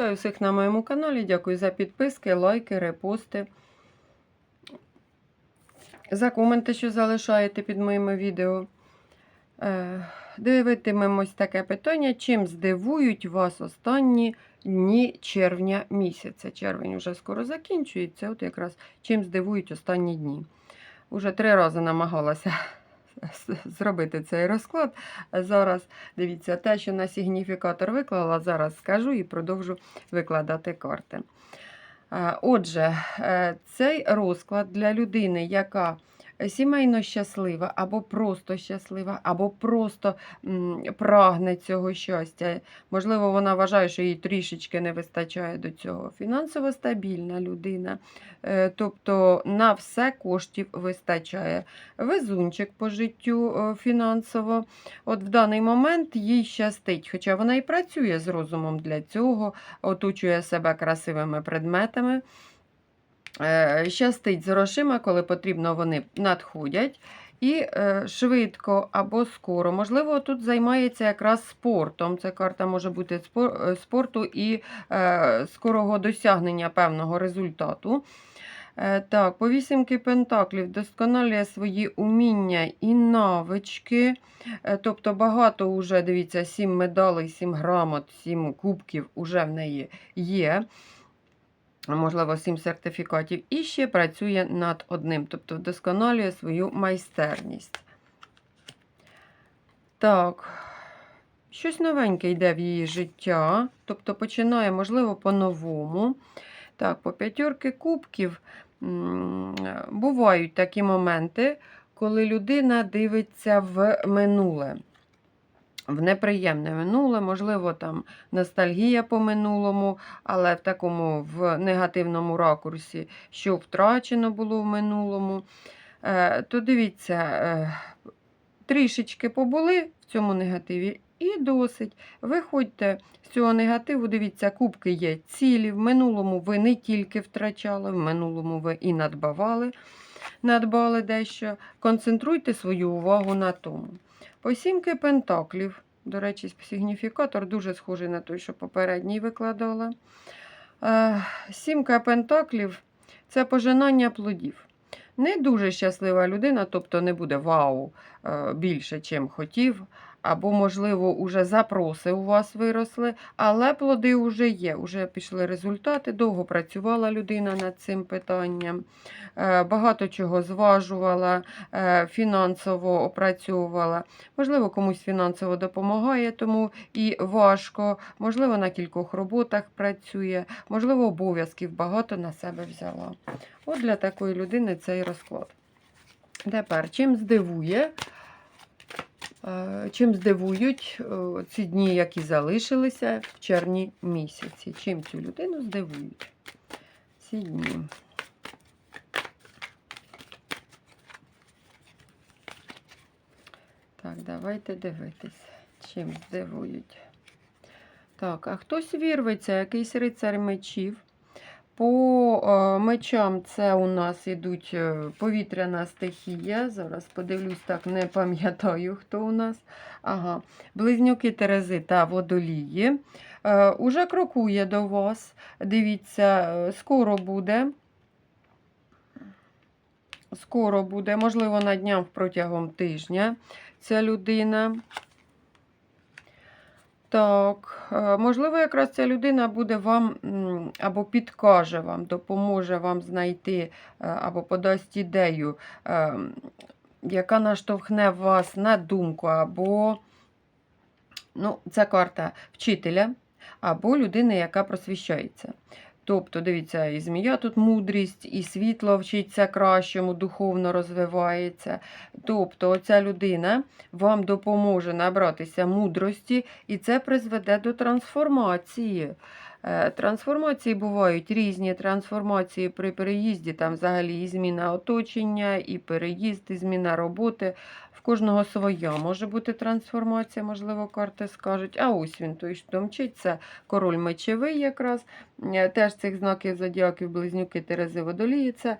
Вітаю всіх на моєму каналі. Дякую за підписки, лайки, репости. За коменти, що залишаєте під моїми відео. Е, Дивитимемось таке питання. Чим здивують вас останні дні червня місяця? Червень вже скоро закінчується. От якраз чим здивують останні дні. Уже три рази намагалася зробити цей розклад. Зараз дивіться, те, що на сигніфікатор виклала, зараз скажу і продовжу викладати карти. Е, Отже, е, цей розклад для людини, яка сімейно щаслива, або просто щаслива, або просто прагне цього щастя. Можливо, вона вважає, що їй трішечки не вистачає до цього. Фінансово стабільна людина, е, тобто на все коштів вистачає. Везунчик по життю е, фінансово. От в даний момент їй щастить, хоча вона і працює з розумом для цього, оточує себе красивими предметами. Е, Щастить з грошима, коли потрібно, вони надходять. І е, швидко або скоро. Можливо, тут займається якраз спортом. Ця карта може бути е, спорту і скорого досягнення певного результату. Так, по вісімки пентаклів вдосконалює свої уміння і навички. Тобто багато вже, дивіться, сім медалей, сім грамот, сім кубків уже в неї є. Можливо, сім сертифікатів. І ще працює над одним, тобто вдосконалює свою майстерність. Так, щось новеньке йде в її життя, тобто починає, можливо, по-новому. Так, по п'ятірки кубків бувають такі моменти, коли людина дивиться в минуле. В неприємне минуле, можливо, там ностальгія по минулому, але в такому в негативному ракурсі, що втрачено було в минулому. Е, то дивіться, е, трішечки побули в цьому негативі і досить. Виходьте з цього негативу, дивіться, кубки є цілі. В минулому ви не тільки втрачали, в минулому ви і надбавали, надбали дещо. Концентруйте свою увагу на тому. По сімки пентаклів. До речі, сигніфікатор дуже схожий на той, що попередній викладала. Е, Сімка пентаклів це пожинання плодів. Не дуже щаслива людина, тобто не буде вау е, більше, чим хотів. Або, можливо, уже запроси у вас виросли, але плоди вже є, вже пішли результати. Довго працювала людина над цим питанням, е, багато чого зважувала, е, фінансово опрацьовувала. Можливо, комусь фінансово допомагає, тому і важко. Можливо, на кількох роботах працює, можливо, обов'язків багато на себе взяла. От для такої людини цей розклад. Тепер, чим здивує? Е, Чим здивують е, ці дні, які залишилися в червні місяці? Чим цю людину здивують ці дні? Так, давайте дивитись, чим здивують. Так, а хтось вірветься, якийсь рицар мечів. По е, мечам це у нас ідуть е, повітряна стихія. Зараз подивлюсь, так, не пам'ятаю, хто у нас. Ага, Близнюки Терези та водолії. Е, уже крокує до вас. Дивіться, скоро буде. Скоро буде, можливо, на днях протягом тижня ця людина. Так, е, можливо, якраз ця людина буде вам або підкаже вам, допоможе вам знайти е, або подасть ідею, е, яка наштовхне вас на думку, або ну, це карта вчителя, або людини, яка просвіщається. Тобто, дивіться, і змія тут мудрість, і світло вчиться кращому, духовно розвивається. Тобто, оця людина вам допоможе набратися мудрості, і це призведе до трансформації. Е, Трансформації бувають різні трансформації при переїзді, там взагалі і зміна оточення, і переїзд, і зміна роботи. В кожного своя може бути трансформація, можливо, карти скажуть. А ось він той, що мчить, це король мечевий якраз. Е, Теж цих знаків зодіаків, близнюки, Терези, водолії, це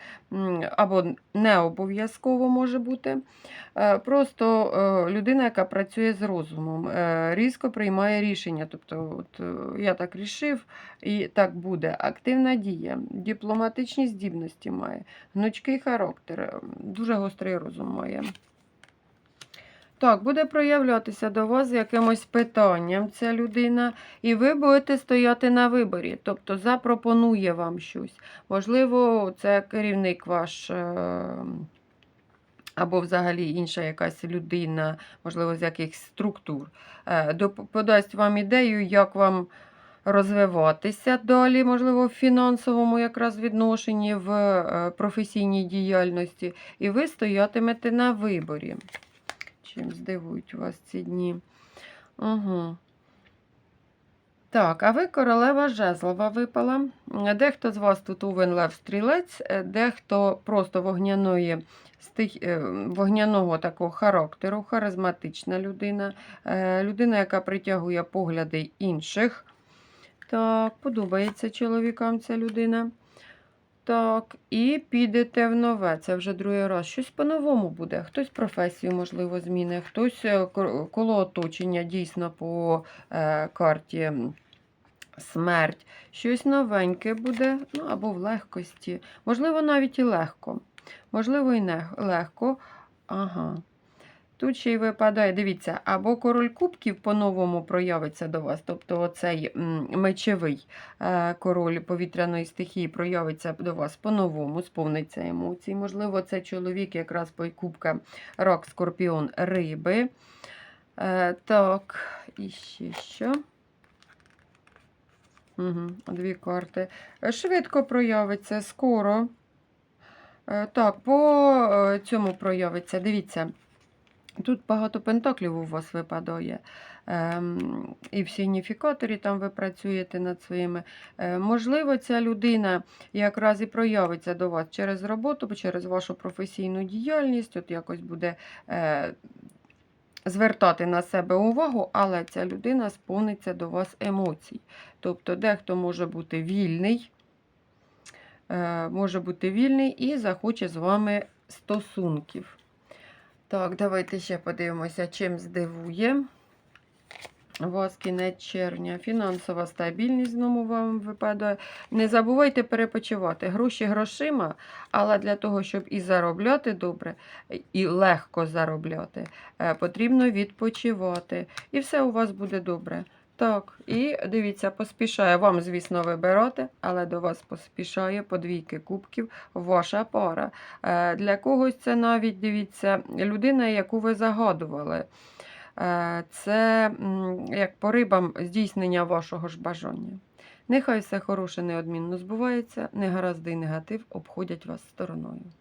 або не обов'язково може бути. Е, Просто е, людина, яка працює з розумом, різко приймає рішення. Тобто, от, я так рішив, І так буде. Активна дія, дипломатичні здібності має, гнучкий характер, дуже гострий розум має. Так, буде проявлятися до вас з якимось питанням ця людина, і ви будете стояти на виборі, тобто запропонує вам щось. Можливо, це керівник ваш. е, Або взагалі інша якась людина, можливо, з якихось структур, е, подасть вам ідею, як вам розвиватися далі, можливо, в фінансовому якраз відношенні, в е, професійній діяльності, і ви стоятимете на виборі. Чим здивують вас ці дні? Угу. Так, а ви королева жезлова випала. Дехто з вас тут увен лев стрілець, е, дехто просто вогняної е, вогняного такого характеру, харизматична людина, е, людина, яка притягує погляди інших. Так, подобається чоловікам ця людина. Так, і підете в нове. Це вже другий раз. Щось по-новому буде. Хтось професію, можливо, зміни, хтось е, коло оточення дійсно по е, карті смерть. Щось новеньке буде, ну або в легкості. Можливо, навіть і легко. Можливо, і не легко. Ага. Тут ще й випадає, дивіться, або король кубків по-новому проявиться до вас, тобто оцей мечевий е, король повітряної стихії проявиться до вас по-новому, сповниться емоцій. Можливо, це чоловік якраз по кубкам рак, скорпіон, риби. Е, так, і ще що? Угу, дві карти. Швидко проявиться, скоро. Е, Так, по цьому проявиться. Дивіться, тут багато пентаклів у вас випадає. Ем, і в сигніфікаторі там ви працюєте над своїми. Е, можливо, ця людина якраз і проявиться до вас через роботу, через вашу професійну діяльність, от якось буде е, звертати на себе увагу, але ця людина сповниться до вас емоцій. Тобто, дехто може бути вільний, е, може бути вільний і захоче з вами стосунків. Так, давайте ще подивимося, чим здивує. Вас кінець червня. Фінансова стабільність знову вам випадає. Не забувайте перепочивати. Гроші грошима, але для того, щоб і заробляти добре, і легко заробляти, е, потрібно відпочивати. І все у вас буде добре. Так, і дивіться, поспішає вам, звісно, вибирати, але до вас поспішає по двійки кубків ваша пара. Е, Для когось це навіть дивіться людина, яку ви загадували. Е, Це як по рибам здійснення вашого ж бажання. Нехай все хороше неодмінно збувається, негаразди і негатив обходять вас стороною.